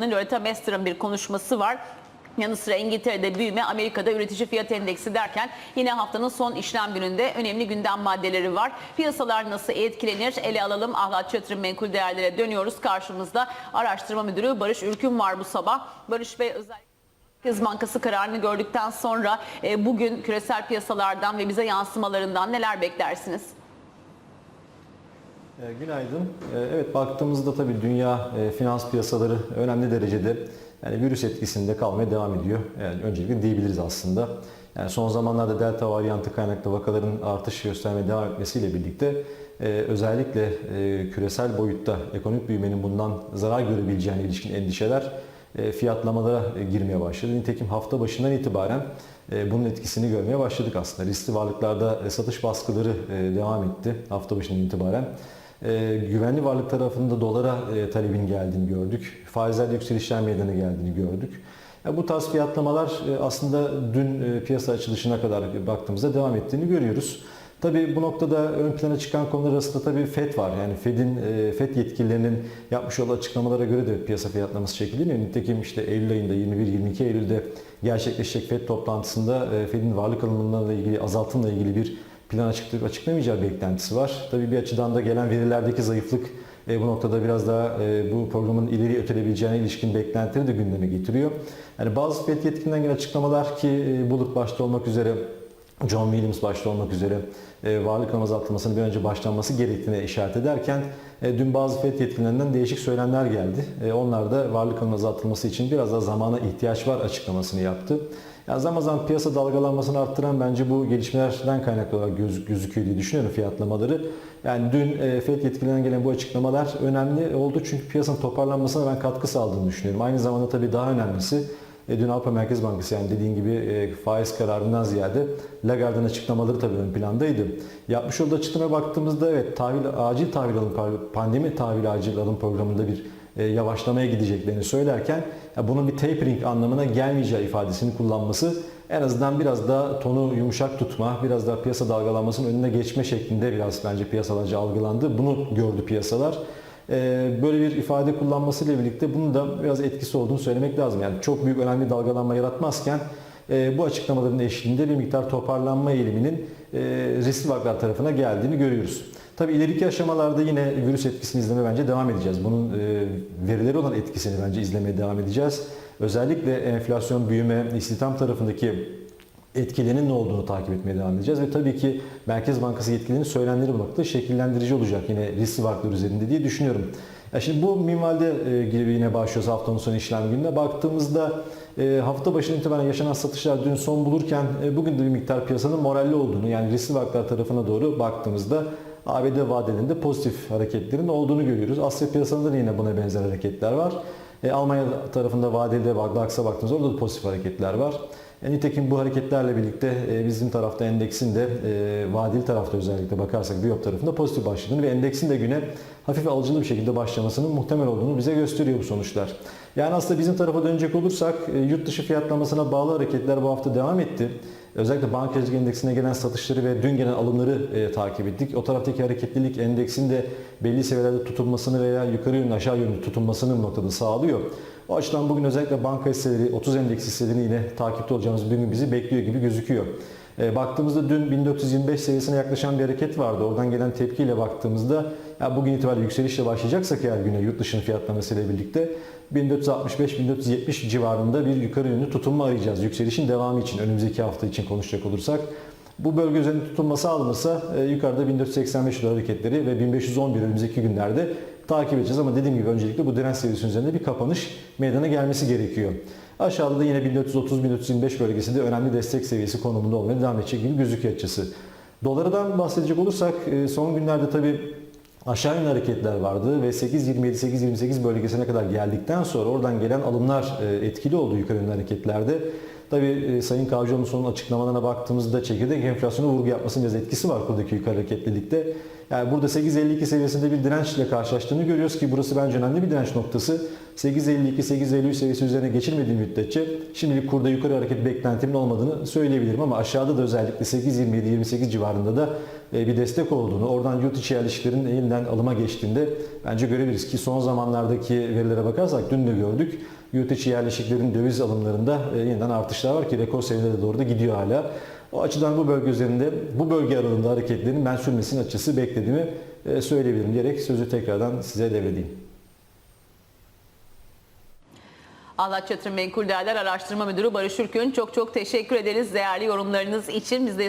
Loretta Mester'ın bir konuşması var. Yanı sıra İngiltere'de büyüme, Amerika'da üretici fiyat endeksi derken yine haftanın son işlem gününde önemli gündem maddeleri var. Piyasalar nasıl etkilenir ele alalım. Ahlat Yatırım Menkul Değerlere dönüyoruz. Karşımızda araştırma müdürü Barış Ürkün var bu sabah. Barış Bey özellikle Merkez Bankası kararını gördükten sonra e, bugün küresel piyasalardan ve bize yansımalarından neler beklersiniz? E, Günaydın. E, Evet baktığımızda tabii dünya e, finans piyasaları önemli derecede yani virüs etkisinde kalmaya devam ediyor. Yani öncelikle diyebiliriz aslında. Yani son zamanlarda delta varyantı kaynaklı vakaların artış göstermeye devam etmesiyle birlikte e, özellikle e, küresel boyutta ekonomik büyümenin bundan zarar görebileceğine ilişkin endişeler fiyatlamalara girmeye başladı. Nitekim hafta başından itibaren bunun etkisini görmeye başladık aslında. Riskli varlıklarda satış baskıları devam etti hafta başından itibaren. E, güvenli varlık tarafında dolara e, talebin geldiğini gördük. Faizlerde yükselişler meydana geldiğini gördük. Ya bu tarz fiyatlamalar e, aslında dün e, piyasa açılışına kadar baktığımızda devam ettiğini görüyoruz. Tabii bu noktada ön plana çıkan konular arasında tabii FED var. Yani FED'in e, FED yetkililerinin yapmış olduğu açıklamalara göre de piyasa fiyatlaması şekilleniyor. Nitekim işte Eylül ayında 21-22 Eylül'de gerçekleşecek FED toplantısında e, FED'in varlık alımlarıyla ilgili azaltımla ilgili bir plan açıklayıp açıklamayacağı beklentisi var. Tabii bir açıdan da gelen verilerdeki zayıflık e, bu noktada biraz daha e, bu programın ileri ötelebileceğine ilişkin beklentileri de gündeme getiriyor. Yani bazı FED yetkilinden gelen açıklamalar ki e, Bulut başta olmak üzere John Williams başta olmak üzere e, varlık alım azaltılmasının bir önce başlanması gerektiğine işaret ederken e, dün bazı FED yetkililerinden değişik söylemler geldi. E, onlar da varlık alım azaltılması için biraz daha zamana ihtiyaç var açıklamasını yaptı. Yani zaman zaman piyasa dalgalanmasını arttıran bence bu gelişmelerden kaynaklı olarak göz, gözüküyor diye düşünüyorum fiyatlamaları. Yani dün e, FED yetkililerinden gelen bu açıklamalar önemli oldu çünkü piyasanın toparlanmasına ben katkı sağladığını düşünüyorum. Aynı zamanda tabii daha önemlisi e, Dün Avrupa Merkez Bankası yani dediğin gibi e, faiz kararından ziyade Lagarde'ın açıklamaları tabii ön plandaydı. Yapmış olduğu açıklamaya baktığımızda evet tahvil, acil tahvil alım, pandemi tahvil acil alım programında bir yavaşlamaya gideceklerini söylerken bunun bir tapering anlamına gelmeyeceği ifadesini kullanması en azından biraz daha tonu yumuşak tutma, biraz daha piyasa dalgalanmasının önüne geçme şeklinde biraz bence piyasalarca algılandı. Bunu gördü piyasalar. Ee, böyle bir ifade kullanmasıyla birlikte bunun da biraz etkisi olduğunu söylemek lazım. Yani çok büyük önemli dalgalanma yaratmazken e, bu açıklamaların eşliğinde bir miktar toparlanma eğiliminin e, riskli varlıklar tarafına geldiğini görüyoruz. Tabii ileriki aşamalarda yine virüs etkisini izlemeye bence devam edeceğiz. Bunun e, verileri olan etkisini bence izlemeye devam edeceğiz. Özellikle enflasyon, büyüme, istihdam tarafındaki etkilerinin ne olduğunu takip etmeye devam edeceğiz. Ve tabii ki Merkez Bankası yetkililerinin söylemleri bu noktada şekillendirici olacak yine riskli varlıklar üzerinde diye düşünüyorum. Ya şimdi bu minvalde e, gibi yine başlıyoruz haftanın son işlem gününe. Baktığımızda e, hafta başından itibaren yaşanan satışlar dün son bulurken bugün de bir miktar piyasanın moralli olduğunu yani riskli varlıklar tarafına doğru baktığımızda ABD vadelerinde pozitif hareketlerin olduğunu görüyoruz. Asya piyasasında da yine buna benzer hareketler var. E, Almanya tarafında vadeli Vagdax'a baktığımızda orada da pozitif hareketler var. E, nitekim bu hareketlerle birlikte e, bizim tarafta endeksin de e, vadeli tarafta özellikle bakarsak Biop tarafında pozitif başladığını ve endeksin de güne hafif alıcılı bir şekilde başlamasının muhtemel olduğunu bize gösteriyor bu sonuçlar. Yani aslında bizim tarafa dönecek olursak e, yurt dışı fiyatlamasına bağlı hareketler bu hafta devam etti. Özellikle bankacılık endeksine gelen satışları ve dün gelen alımları e, takip ettik. O taraftaki hareketlilik endeksin de belli seviyelerde tutunmasını veya yukarı yönlü aşağı yönlü tutunmasını noktada sağlıyor. O açıdan bugün özellikle banka hisseleri, 30 endeks hisselerini yine takipte olacağımız bir gün bizi bekliyor gibi gözüküyor. E, baktığımızda dün 1425 seviyesine yaklaşan bir hareket vardı. Oradan gelen tepkiyle baktığımızda ya bugün itibariyle yükselişle başlayacaksak eğer güne yurt dışının fiyatlamasıyla birlikte 1465-1470 civarında bir yukarı yönlü tutunma arayacağız. Yükselişin devamı için önümüzdeki hafta için konuşacak olursak. Bu bölge üzerinde tutunması alınırsa e, yukarıda 1485 dolar hareketleri ve 1511 önümüzdeki günlerde takip edeceğiz. Ama dediğim gibi öncelikle bu direnç seviyesi üzerinde bir kapanış meydana gelmesi gerekiyor. Aşağıda da yine 1430-1425 bölgesinde önemli destek seviyesi konumunda olmaya devam edecek gibi gözüküyor açısı. Dolardan bahsedecek olursak e, son günlerde tabii aşağı yönlü hareketler vardı ve 8.27-8.28 bölgesine kadar geldikten sonra oradan gelen alımlar e, etkili oldu yukarı yönlü hareketlerde. Tabii e, Sayın Kavcıoğlu'nun son açıklamalarına baktığımızda çekirdek enflasyona vurgu yapmasının biraz etkisi var buradaki yukarı hareketlilikte. Yani burada 8.52 seviyesinde bir dirençle karşılaştığını görüyoruz ki burası bence önemli bir direnç noktası. 8.52-8.53 seviyesi üzerine geçilmediği müddetçe şimdilik kurda yukarı hareket beklentimin olmadığını söyleyebilirim ama aşağıda da özellikle 8.27-28 civarında da e, bir destek olduğunu, oradan yurt içi yerleşiklerin yeniden alıma geçtiğinde bence görebiliriz ki son zamanlardaki verilere bakarsak dün de gördük. Yurt içi yerleşiklerin döviz alımlarında e, yeniden artışlar var ki rekor seviyelere doğru da gidiyor hala. O açıdan bu bölge üzerinde, bu bölge aralığında hareketlerin ben sürmesini açısı beklediğimi e, söyleyebilirim diyerek sözü tekrardan size devredeyim. Allah Yatırım Menkul Değerler Araştırma Müdürü Barış Ürkün çok çok teşekkür ederiz değerli yorumlarınız için. Biz de